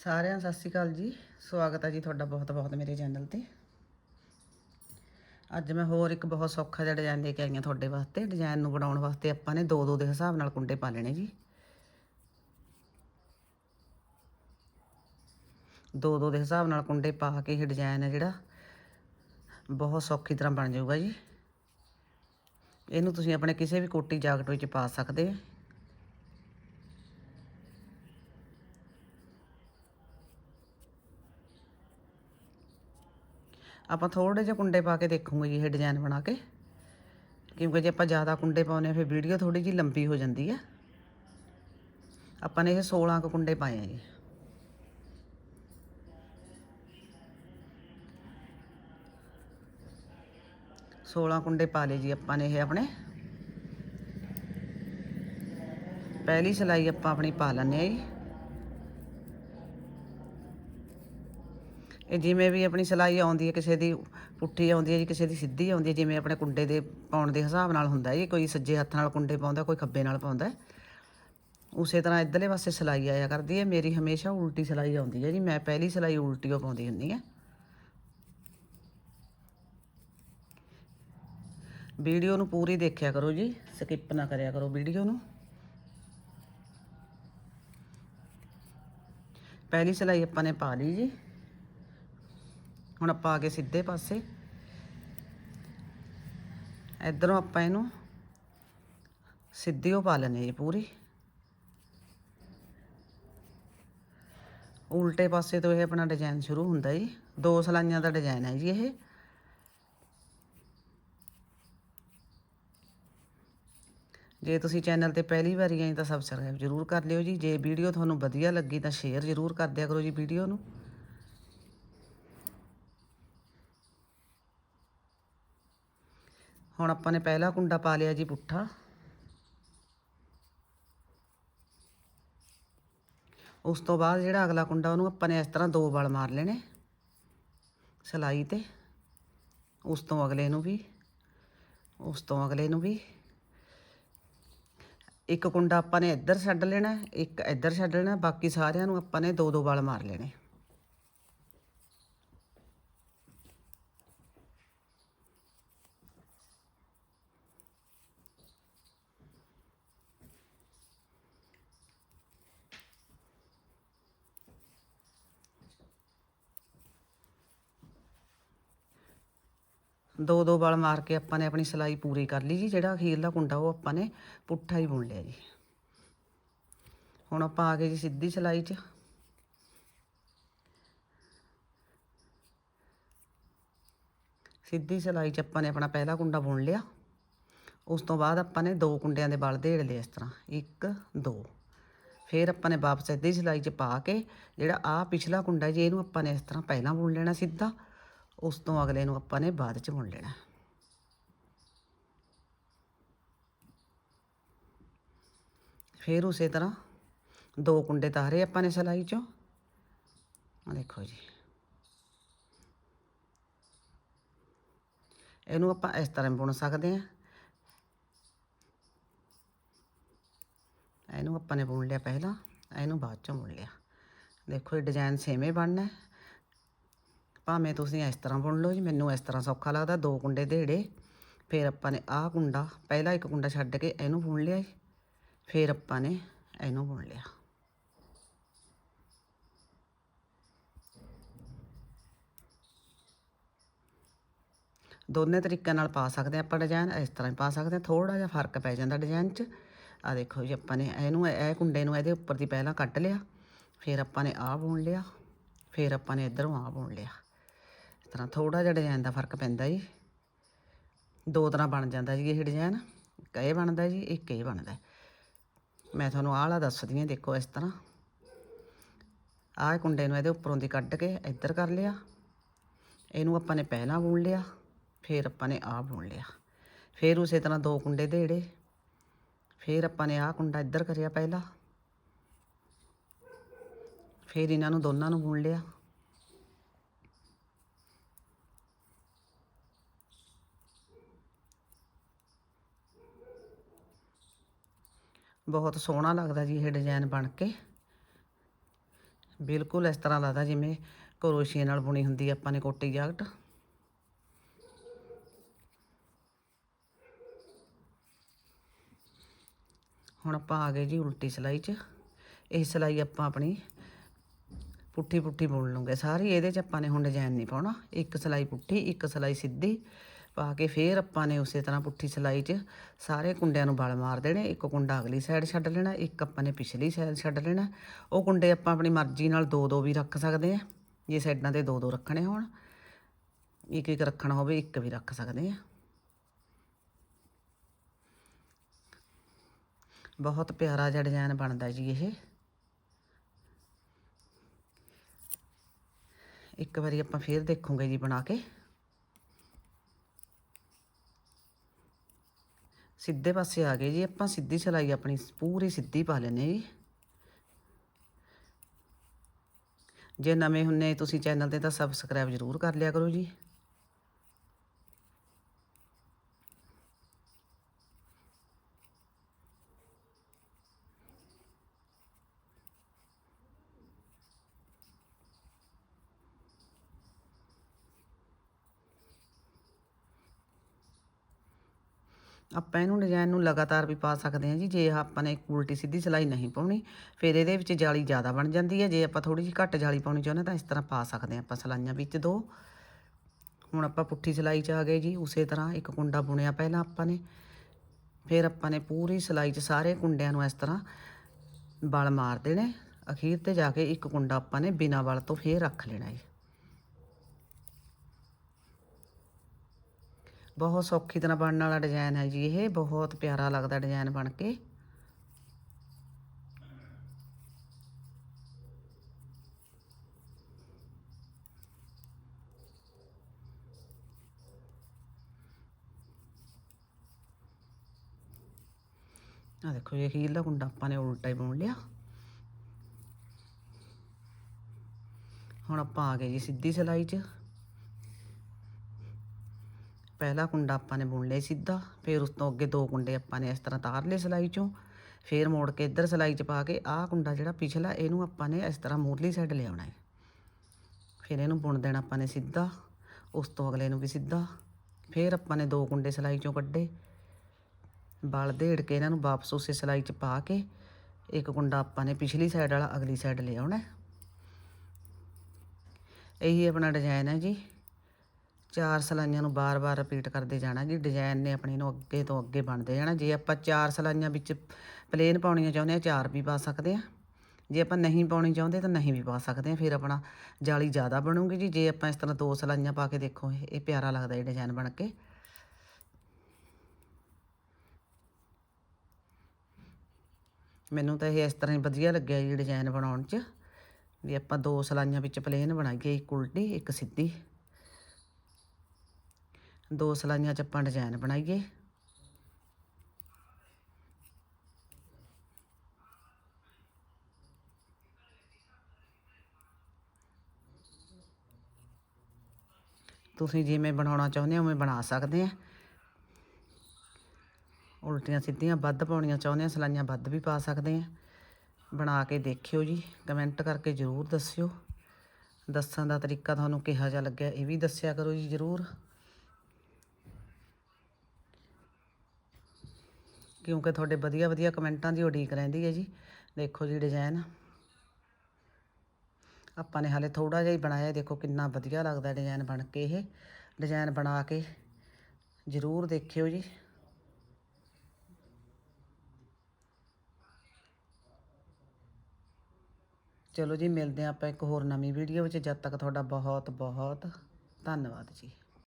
ਸਾਰਿਆਂ ਸਤਿ ਸ਼੍ਰੀ ਅਕਾਲ ਜੀ। ਸਵਾਗਤ ਹੈ ਜੀ ਤੁਹਾਡਾ ਬਹੁਤ ਬਹੁਤ ਮੇਰੇ ਚੈਨਲ ਤੇ। ਅੱਜ ਮੈਂ ਹੋਰ ਇੱਕ ਬਹੁਤ ਸੌਖਾ ਜਿਹਾ ਡਿਜ਼ਾਈਨ ਦੇ ਕੇ ਆਈ ਹਾਂ ਤੁਹਾਡੇ ਵਾਸਤੇ। ਡਿਜ਼ਾਈਨ ਨੂੰ ਬਣਾਉਣ ਵਾਸਤੇ ਆਪਾਂ ਨੇ ਦੋ ਦੋ ਦੇ ਹਿਸਾਬ ਨਾਲ ਕੁੰਡੇ ਪਾ ਲੈਣੇ ਜੀ। ਦੋ ਦੋ ਦੇ ਹਿਸਾਬ ਨਾਲ ਕੁੰਡੇ ਪਾ ਕੇ ਇਹ ਡਿਜ਼ਾਈਨ ਹੈ ਜਿਹੜਾ, ਬਹੁਤ ਸੌਖੀ ਤਰ੍ਹਾਂ ਬਣ ਜਾਊਗਾ ਜੀ। ਇਹਨੂੰ ਤੁਸੀਂ ਆਪਣੇ ਕਿਸੇ ਵੀ ਕੋਟੀ ਜਾਕਟ ਵਿੱਚ ਪਾ ਸਕਦੇ ਹੋ ਆਪਾਂ ਥੋੜੇ ਜਿਹੇ ਕੁੰਡੇ ਪਾ ਕੇ ਦੇਖੂਗੇ ਜੀ ਇਹ ਡਿਜ਼ਾਈਨ ਬਣਾ ਕੇ। ਕਿਉਂਕਿ ਜੇ ਆਪਾਂ ਜ਼ਿਆਦਾ ਕੁੰਡੇ ਪਾਉਨੇ ਆ ਫਿਰ ਵੀਡੀਓ ਥੋੜੀ ਜਿਹੀ ਲੰਬੀ ਹੋ ਜਾਂਦੀ ਹੈ। ਆਪਾਂ ਨੇ ਇਹ 16 ਕੁ ਕੁੰਡੇ ਪਾਏ ਆ ਜੀ। ਸੋਲਾਂ ਕੁੰਡੇ ਪਾ ਲਏ ਜੀ ਆਪਾਂ ਨੇ ਇਹ ਆਪਣੇ। ਪਹਿਲੀ ਸਲਾਈ ਆਪਾਂ ਆਪਣੀ ਪਾ ਲੈਂਦੇ ਆ ਜੀ। ਇਹ ਜਿਵੇਂ ਵੀ ਆਪਣੀ ਸਿਲਾਈ ਆਉਂਦੀ ਹੈ, ਕਿਸੇ ਦੀ ਪੁੱਠੀ ਆਉਂਦੀ ਹੈ ਜੀ, ਕਿਸੇ ਦੀ ਸਿੱਧੀ ਆਉਂਦੀ ਹੈ, ਜਿਵੇਂ ਆਪਣੇ ਕੁੰਡੇ ਦੇ ਪਾਉਣ ਦੇ ਹਿਸਾਬ ਨਾਲ ਹੁੰਦਾ ਜੀ, ਕੋਈ ਸੱਜੇ ਹੱਥ ਨਾਲ ਕੁੰਡੇ ਪਾਉਂਦਾ, ਕੋਈ ਖੱਬੇ ਨਾਲ ਪਾਉਂਦਾ। ਉਸੇ ਤਰ੍ਹਾਂ ਇੱਧਰਲੇ ਪਾਸੇ ਸਿਲਾਈ ਆਇਆ ਕਰਦੀ ਹੈ, ਮੇਰੀ ਹਮੇਸ਼ਾ ਉਲਟੀ ਸਿਲਾਈ ਆਉਂਦੀ ਹੈ ਜੀ, ਮੈਂ ਪਹਿਲੀ ਸਿਲਾਈ ਉਲਟੀ ਉਹ ਪਾਉਂਦੀ ਹੁੰਦੀ ਹਾਂ। ਵੀਡੀਓ ਨੂੰ ਪੂਰੀ ਦੇਖਿਆ ਕਰੋ ਜੀ, ਸਕਿਪ ਨਾ ਕਰਿਆ ਕਰੋ ਵੀਡੀਓ ਨੂੰ। ਪਹਿਲੀ ਸਿਲਾਈ ਆਪਾਂ ਨੇ ਪਾ ਲਈ ਜੀ। ਹੁਣ ਆਪਾਂ ਆ ਗਏ ਸਿੱਧੇ ਪਾਸੇ। ਇਧਰੋਂ ਆਪਾਂ ਇਹਨੂੰ ਸਿੱਧੀ ਉਹ ਪਾ ਲੈਣੇ ਜੀ ਪੂਰੀ। ਉਲਟੇ ਪਾਸੇ ਤੋਂ ਇਹ ਆਪਣਾ ਡਿਜ਼ਾਈਨ ਸ਼ੁਰੂ ਹੁੰਦਾ ਜੀ। ਦੋ ਸਲਾਈਆਂ ਦਾ ਡਿਜ਼ਾਈਨ ਹੈ ਜੀ ਇਹ। ਜੇ ਤੁਸੀਂ ਚੈਨਲ ਤੇ ਪਹਿਲੀ ਵਾਰੀ ਆਏ ਤਾਂ ਸਬਸਕ੍ਰਾਈਬ ਜ਼ਰੂਰ ਕਰ ਲਿਓ ਜੀ। ਜੇ ਵੀਡੀਓ ਤੁਹਾਨੂੰ ਵਧੀਆ ਲੱਗੀ ਤਾਂ ਸ਼ੇਅਰ ਜ਼ਰੂਰ ਕਰ ਦਿਆ ਕਰੋ ਜੀ ਵੀਡੀਓ ਨੂੰ। ਹੁਣ ਆਪਾਂ ਨੇ ਪਹਿਲਾ ਕੁੰਡਾ ਪਾ ਲਿਆ ਜੀ ਪੁੱਠਾ। ਉਸ ਤੋਂ ਬਾਅਦ ਜਿਹੜਾ ਅਗਲਾ ਕੁੰਡਾ, ਉਹਨੂੰ ਆਪਾਂ ਨੇ ਇਸ ਤਰ੍ਹਾਂ ਦੋ ਵਲ ਮਾਰ ਲੈਣੇ, ਸਲਾਈ ਤੇ। ਉਸ ਤੋਂ ਅਗਲੇ ਨੂੰ ਵੀ, ਉਸ ਤੋਂ ਅਗਲੇ ਨੂੰ ਵੀ। ਇੱਕ ਕੁੰਡਾ ਆਪਾਂ ਨੇ ਇੱਧਰ ਛੱਡ ਲੈਣਾ, ਇੱਕ ਇੱਧਰ ਛੱਡ ਲੈਣਾ, ਬਾਕੀ ਸਾਰਿਆਂ ਨੂੰ ਆਪਾਂ ਨੇ ਦੋ ਦੋ ਵਲ ਮਾਰ ਲੈਣੇ। ਦੋ ਦੋ ਵਲ ਮਾਰ ਕੇ ਆਪਾਂ ਨੇ ਆਪਣੀ ਸਲਾਈ ਪੂਰੀ ਕਰ ਲਈ ਜੀ, ਜਿਹੜਾ ਅਖੀਰਲਾ ਕੁੰਡਾ ਉਹ ਆਪਾਂ ਨੇ ਪੁੱਠਾ ਹੀ ਬੁਣ ਲਿਆ ਜੀ। ਹੁਣ ਆਪਾਂ ਆ ਗਏ ਜੀ ਸਿੱਧੀ ਸਲਾਈ 'ਚ। ਸਿੱਧੀ ਸਲਾਈ 'ਚ ਆਪਾਂ ਨੇ ਆਪਣਾ ਪਹਿਲਾ ਕੁੰਡਾ ਬੁਣ ਲਿਆ। ਉਸ ਤੋਂ ਬਾਅਦ ਆਪਾਂ ਨੇ ਦੋ ਕੁੰਡਿਆਂ ਦੇ ਬਲ ਦੇੜ ਲਏ ਇਸ ਤਰ੍ਹਾਂ, ਇੱਕ, ਦੋ। ਫਿਰ ਆਪਾਂ ਨੇ ਵਾਪਸ ਸਿੱਧੀ ਸਲਾਈ 'ਚ ਪਾ ਕੇ ਜਿਹੜਾ ਆ ਪਿਛਲਾ ਕੁੰਡਾ ਜੀ, ਇਹਨੂੰ ਆਪਾਂ ਨੇ ਇਸ ਤਰ੍ਹਾਂ ਪਹਿਲਾਂ ਬੁਣ ਲੈਣਾ ਸਿੱਧਾ। ਉਸ ਤੋਂ ਅਗਲੇ ਨੂੰ ਆਪਾਂ ਨੇ ਬਾਅਦ 'ਚ ਬੁਣ ਲੈਣਾ। ਫਿਰ ਉਸੇ ਤਰ੍ਹਾਂ ਦੋ ਕੁੰਡੇ ਤਾਰੇ ਆਪਾਂ ਨੇ ਸਲਾਈ 'ਚੋਂ। ਆ ਦੇਖੋ ਜੀ। ਇਹਨੂੰ ਆਪਾਂ ਇਸ ਤਰ੍ਹਾਂ ਬੁਣ ਸਕਦੇ ਆ ਇਹਨੂੰ ਆਪਾਂ ਨੇ ਬੁਣ ਲਿਆ ਪਹਿਲਾਂ, ਇਹਨੂੰ ਬਾਅਦ ਚੋਂ ਬੁਣ ਲਿਆ। ਦੇਖੋ ਇਹ ਡਿਜ਼ਾਈਨ ਸੇਮੇ ਬਣਨਾ ਹੈ। ਭਾਵੇਂ ਤੁਸੀਂ ਇਸ ਤਰ੍ਹਾਂ ਬੁਣ ਲਓ ਜੀ, ਮੈਨੂੰ ਇਸ ਤਰ੍ਹਾਂ ਸੌਖਾ ਲੱਗਦਾ, ਦੋ ਕੁੰਡੇ ਦੇੜੇ। ਫਿਰ ਆਪਾਂ ਨੇ ਆਹ ਕੁੰਡਾ, ਪਹਿਲਾ ਇੱਕ ਕੁੰਡਾ ਛੱਡ ਕੇ ਇਹਨੂੰ ਬੁਣ ਲਿਆ ਜੀ। ਫਿਰ ਆਪਾਂ ਨੇ ਇਹਨੂੰ ਬੁਣ ਲਿਆ। ਦੋਨੇ ਤਰੀਕਿਆਂ ਨਾਲ ਪਾ ਸਕਦੇ ਆਪਾਂ ਡਿਜ਼ਾਈਨ, ਇਸ ਤਰ੍ਹਾਂ ਹੀ ਪਾ ਸਕਦੇ ਹਾਂ। ਥੋੜਾ ਜਿਹਾ ਫ਼ਰਕ ਪੈ ਜਾਂਦਾ ਡਿਜ਼ਾਈਨ 'ਚ। ਆ ਦੇਖੋ ਜੀ, ਆਪਾਂ ਨੇ ਇਹਨੂੰ, ਇਹ ਕੁੰਡੇ ਨੂੰ ਇਹਦੇ ਉੱਪਰ ਦੀ ਪਹਿਲਾਂ ਕੱਟ ਲਿਆ। ਫਿਰ ਆਪਾਂ ਨੇ ਆਹ ਬੁਣ ਲਿਆ। ਫਿਰ ਆਪਾਂ ਨੇ ਇਧਰੋਂ ਆਹ ਬੁਣ ਲਿਆ। ਤਰ੍ਹਾਂ ਥੋੜਾ ਜਿਹਾ ਡਿਜ਼ਾਈਨ ਦਾ ਫ਼ਰਕ ਪੈਂਦਾ ਜੀ। ਦੋ ਤਰ੍ਹਾਂ ਬਣ ਜਾਂਦਾ ਜੀ ਇਹ ਡਿਜ਼ਾਈਨ ਇੱਕ ਬਣਦਾ ਜੀ, ਇੱਕ ਇਹ ਬਣਦਾ। ਮੈਂ ਤੁਹਾਨੂੰ ਆਹ ਵਾਲਾ ਦੱਸਦੀ ਹਾਂ, ਦੇਖੋ ਇਸ ਤਰ੍ਹਾਂ। ਆਹ ਕੁੰਡੇ ਨੂੰ ਇਹਦੇ ਉੱਪਰੋਂ ਦੀ ਕੱਢ ਕੇ ਇੱਧਰ ਕਰ ਲਿਆ। ਇਹਨੂੰ ਆਪਾਂ ਨੇ ਪਹਿਲਾਂ ਬੁਣ ਲਿਆ, ਫਿਰ ਆਪਾਂ ਨੇ ਆਹ ਬੁਣ ਲਿਆ। ਫਿਰ ਉਸੇ ਤਰ੍ਹਾਂ ਦੋ ਕੁੰਡੇ ਦੇੜੇ ਫਿਰ ਆਪਾਂ ਨੇ ਆਹ ਕੁੰਡਾ ਇੱਧਰ ਕਰਿਆ ਪਹਿਲਾਂ। ਫਿਰ ਇਹਨਾਂ ਨੂੰ ਦੋਨਾਂ ਨੂੰ ਬੁਣ ਲਿਆ। ਬਹੁਤ ਸੋਹਣਾ ਲੱਗਦਾ ਜੀ ਇਹ ਡਿਜ਼ਾਈਨ ਬਣ ਕੇ। ਬਿਲਕੁਲ ਇਸ ਤਰ੍ਹਾਂ ਲੱਗਦਾ ਜਿਵੇਂ ਕਰੋਸ਼ੀਏ ਨਾਲ ਬੁਣੀ ਹੁੰਦੀ ਆਪਾਂ ਨੇ ਕੋਟੀ ਜਾਕਟ। ਹੁਣ ਆਪਾਂ ਆ ਗਏ ਜੀ ਉਲਟੀ ਸਿਲਾਈ 'ਚ। ਇਹ ਸਿਲਾਈ ਆਪਾਂ ਆਪਣੀ ਪੁੱਠੀ ਪੁੱਠੀ ਬੁਣ ਲਵਾਂਗੇ। ਸਾਰੀ ਇਹਦੇ 'ਚ ਆਪਾਂ ਨੇ ਹੁਣ ਡਿਜ਼ਾਈਨ ਨਹੀਂ ਪਾਉਣਾ। ਇੱਕ ਸਿਲਾਈ ਪੁੱਠੀ, ਇੱਕ ਸਿਲਾਈ ਸਿੱਧੀ। ਪਾ ਕੇ ਫੇਰ ਆਪਾਂ ਨੇ ਉਸੇ ਤਰ੍ਹਾਂ ਪੁੱਠੀ ਸਿਲਾਈ 'ਚ ਸਾਰੇ ਕੁੰਡਿਆਂ ਨੂੰ ਬਲ ਮਾਰ ਦੇਣੇ, ਇੱਕ ਕੁੰਡਾ ਅਗਲੀ ਸਾਈਡ ਛੱਡ ਲੈਣਾ, ਇੱਕ ਆਪਾਂ ਨੇ ਪਿਛਲੀ ਸਾਈਡ ਛੱਡ ਲੈਣਾ। ਉਹ ਕੁੰਡੇ ਆਪਾਂ ਆਪਣੀ ਮਰਜ਼ੀ ਨਾਲ ਦੋ ਦੋ ਵੀ ਰੱਖ ਸਕਦੇ ਆ, ਜੇ ਸਾਈਡਾਂ ਤੇ ਦੋ ਦੋ ਰੱਖਣੇ ਹੋਣ। ਇੱਕ ਇੱਕ ਰੱਖਣਾ ਹੋਵੇ, ਇੱਕ ਵੀ ਰੱਖ ਸਕਦੇ ਆ। ਬਹੁਤ ਪਿਆਰਾ ਜਿਹਾ ਡਿਜ਼ਾਈਨ ਬਣਦਾ ਜੀ ਇਹ। ਇੱਕ ਵਾਰੀ ਆਪਾਂ ਫੇਰ ਦੇਖੂਗੇ ਜੀ ਬਣਾ ਕੇ। ਸਿੱਧੇ ਪਾਸੇ ਆ ਗਏ ਜੀ, ਆਪਾਂ ਸਿੱਧੀ ਸਿਲਾਈ ਆਪਣੀ ਪੂਰੀ ਸਿੱਧੀ ਪਾ ਲੈਨੇ ਜੀ। ਜੇ ਨਵੇਂ ਹੁੰਨੇ ਤੁਸੀਂ ਚੈਨਲ ਤੇ ਤਾਂ ਸਬਸਕ੍ਰਾਈਬ ਜ਼ਰੂਰ ਕਰ ਲਿਆ ਕਰੋ ਜੀ। ਆਪਾਂ ਇਹਨੂੰ ਡਿਜ਼ਾਈਨ ਨੂੰ ਲਗਾਤਾਰ ਵੀ ਪਾ ਸਕਦੇ ਹਾਂ ਜੀ, ਜੇ ਆਪਾਂ ਨੇ ਉਲਟੀ ਸਿੱਧੀ ਸਿਲਾਈ ਨਹੀਂ ਪਾਉਣੀ, ਫਿਰ ਇਹਦੇ ਵਿੱਚ ਜਾਲੀ ਜ਼ਿਆਦਾ ਬਣ ਜਾਂਦੀ ਹੈ, ਜੇ ਆਪਾਂ ਥੋੜੀ ਜਿਹੀ ਘੱਟ ਜਾਲੀ ਪਾਉਣੀ ਚਾਹੁੰਦੇ ਤਾਂ ਇਸ ਤਰ੍ਹਾਂ ਪਾ ਸਕਦੇ ਹਾਂ ਆਪਾਂ ਸਿਲਾਈਆਂ ਵਿੱਚ ਦੋ। ਹੁਣ ਆਪਾਂ ਪੁੱਠੀ ਸਿਲਾਈ 'ਚ ਆ ਗਏ ਜੀ, ਉਸੇ ਤਰ੍ਹਾਂ ਇੱਕ ਕੁੰਡਾ ਬੁਣਿਆ ਪਹਿਲਾਂ ਆਪਾਂ ਨੇ, ਫਿਰ ਆਪਾਂ ਨੇ ਪੂਰੀ ਸਿਲਾਈ 'ਚ ਸਾਰੇ ਕੁੰਡਿਆਂ ਨੂੰ ਇਸ ਤਰ੍ਹਾਂ ਬਲ ਮਾਰ ਦੇਣੇ, ਅਖੀਰ ਤੇ ਜਾ ਕੇ ਇੱਕ ਕੁੰਡਾ ਆਪਾਂ ਨੇ ਬਿਨਾਂ ਬਲ ਤੋਂ ਫੇਰ ਰੱਖ ਲੈਣਾ ਜੀ। ਬਹੁਤ ਸੌਖੀ ਤਰ੍ਹਾਂ ਬਣਨ ਵਾਲਾ ਡਿਜ਼ਾਈਨ ਹੈ ਜੀ ਇਹ, ਬਹੁਤ ਪਿਆਰਾ ਲੱਗਦਾ ਡਿਜ਼ਾਈਨ ਬਣ ਕੇ। ਆ ਦੇਖੋ ਇਹ ਹੀਲ ਗੁੰਡਾ ਆਪਾਂ ਨੇ ਉਲਟਾ ਹੀ ਬੁਣ ਲਿਆ। ਹੁਣ ਆਪਾਂ ਆ ਗਏ ਜੀ ਸਿੱਧੀ ਸਿਲਾਈ 'ਚ। ਪਹਿਲਾ ਕੁੰਡਾ ਆਪਾਂ ਨੇ ਬੁਣ ਲਿਆ ਸਿੱਧਾ, ਫਿਰ ਉਸ ਤੋਂ ਅੱਗੇ ਦੋ ਕੁੰਡੇ ਆਪਾਂ ਨੇ ਇਸ ਤਰ੍ਹਾਂ ਤਾਰ ਲਏ ਸਿਲਾਈ ਚੋਂ, ਫਿਰ ਮੋੜ ਕੇ ਇੱਧਰ ਸਿਲਾਈ 'ਚ ਪਾ ਕੇ ਆਹ ਕੁੰਡਾ ਜਿਹੜਾ ਪਿਛਲਾ ਇਹਨੂੰ ਆਪਾਂ ਨੇ ਇਸ ਤਰ੍ਹਾਂ ਮੂਰਲੀ ਸਾਈਡ ਲਿਆਉਣਾ ਹੈ। ਫਿਰ ਇਹਨੂੰ ਬੁਣ ਦੇਣਾ ਆਪਾਂ ਨੇ ਸਿੱਧਾ, ਉਸ ਤੋਂ ਅਗਲੇ ਨੂੰ ਵੀ ਸਿੱਧਾ, ਫਿਰ ਆਪਾਂ ਨੇ ਦੋ ਕੁੰਡੇ ਸਿਲਾਈ ਚੋਂ ਕੱਢੇ। ਬਲ ਦੇੜ ਕੇ ਇਹਨਾਂ ਨੂੰ ਵਾਪਸ ਉਸੇ ਸਿਲਾਈ 'ਚ ਪਾ ਕੇ ਇੱਕ ਕੁੰਡਾ ਆਪਾਂ ਨੇ ਪਿਛਲੀ ਸਾਈਡ ਵਾਲਾ ਅਗਲੀ ਸਾਈਡ ਲਿਆਉਣਾ ਇਹੀ ਆਪਣਾ ਡਿਜ਼ਾਈਨ ਹੈ ਜੀ। ਚਾਰ ਸਲਾਈਆਂ ਨੂੰ ਬਾਰ-ਬਾਰ ਰਿਪੀਟ ਕਰਦੇ ਜਾਣਾ ਜੀ ਡਿਜ਼ਾਈਨ ਨੇ ਆਪਣੀ ਨੂੰ ਅੱਗੇ ਤੋਂ ਅੱਗੇ ਬਣਦੇ ਜਾਣਾ। ਜੇ ਆਪਾਂ ਚਾਰ ਸਲਾਈਆਂ ਵਿੱਚ ਪਲੇਨ ਪਾਉਣੀਆਂ ਚਾਹੁੰਦੇ ਆ ਚਾਰ ਵੀ ਪਾ ਸਕਦੇ ਆ ਜੇ ਆਪਾਂ ਨਹੀਂ ਪਾਉਣੀ ਚਾਹੁੰਦੇ ਤਾਂ ਨਹੀਂ ਵੀ ਪਾ ਸਕਦੇ ਆ ਫਿਰ ਆਪਣਾ ਜਾਲੀ ਜ਼ਿਆਦਾ ਬਣੂਗੀ ਜੀ। ਜੇ ਆਪਾਂ ਇਸ ਤਰ੍ਹਾਂ ਦੋ ਸਲਾਈਆਂ ਪਾ ਕੇ ਦੇਖੋ, ਇਹ ਇਹ ਪਿਆਰਾ ਲੱਗਦਾ ਇਹ ਡਿਜ਼ਾਈਨ ਬਣ ਕੇ। ਮੈਨੂੰ ਤਾਂ ਇਹ ਇਸ ਤਰ੍ਹਾਂ ਹੀ ਵਧੀਆ ਲੱਗਿਆ ਜੀ ਡਿਜ਼ਾਈਨ ਬਣਾਉਣ 'ਚ। ਵੀ ਆਪਾਂ ਦੋ ਸਲਾਈਆਂ ਵਿੱਚ ਪਲੇਨ ਬਣਾਈਏ, ਇੱਕ ਉਲਟੀ, ਇੱਕ ਸਿੱਧੀ। ਦੋ ਸਲਾਈਆਂ 'ਚ ਆਪਾਂ ਡਿਜ਼ਾਈਨ ਬਣਾਈਏ। ਤੁਸੀਂ ਜਿਵੇਂ ਬਣਾਉਣਾ ਚਾਹੁੰਦੇ ਹੋ ਉਵੇਂ ਬਣਾ ਸਕਦੇ ਆ। ਉਲਟੀਆਂ ਸਿੱਧੀਆਂ ਵੱਧ ਪਾਉਣੀਆਂ ਚਾਹੁੰਦੇ ਆ, ਸਲਾਈਆਂ ਵੱਧ ਵੀ ਪਾ ਸਕਦੇ ਆ। ਬਣਾ ਕੇ ਦੇਖਿਓ ਜੀ ਕਮੈਂਟ ਕਰਕੇ ਜ਼ਰੂਰ ਦੱਸਿਓ। ਦੱਸਣ ਦਾ ਤਰੀਕਾ ਤੁਹਾਨੂੰ ਕਿਹਾ ਜਿਹਾ ਲੱਗਿਆ ਇਹ ਵੀ ਦੱਸਿਆ ਕਰੋ ਜੀ ਜ਼ਰੂਰ। ਕਿਉਂਕਿ ਤੁਹਾਡੇ ਵਧੀਆ ਵਧੀਆ ਕਮੈਂਟਾਂ ਦੀ ਉਡੀਕ ਰਹਿੰਦੀ ਹੈ ਜੀ। ਦੇਖੋ ਜੀ ਡਿਜ਼ਾਈਨ ਆਪਾਂ ਨੇ ਹਾਲੇ ਥੋੜਾ ਜਿਹਾ ਹੀ ਬਣਾਇਆ, ਦੇਖੋ ਕਿੰਨਾ ਵਧੀਆ ਲੱਗਦਾ ਡਿਜ਼ਾਈਨ ਬਣ ਕੇ ਇਹ। ਡਿਜ਼ਾਈਨ ਬਣਾ ਕੇ ਜ਼ਰੂਰ ਦੇਖਿਓ ਜੀ। ਚਲੋ ਜੀ, ਮਿਲਦੇ ਹਾਂ ਆਪਾਂ ਇੱਕ ਹੋਰ ਨਵੀਂ ਵੀਡੀਓ ਵਿੱਚ। ਜਦ ਤੱਕ ਤੁਹਾਡਾ ਬਹੁਤ ਬਹੁਤ ਧੰਨਵਾਦ ਜੀ।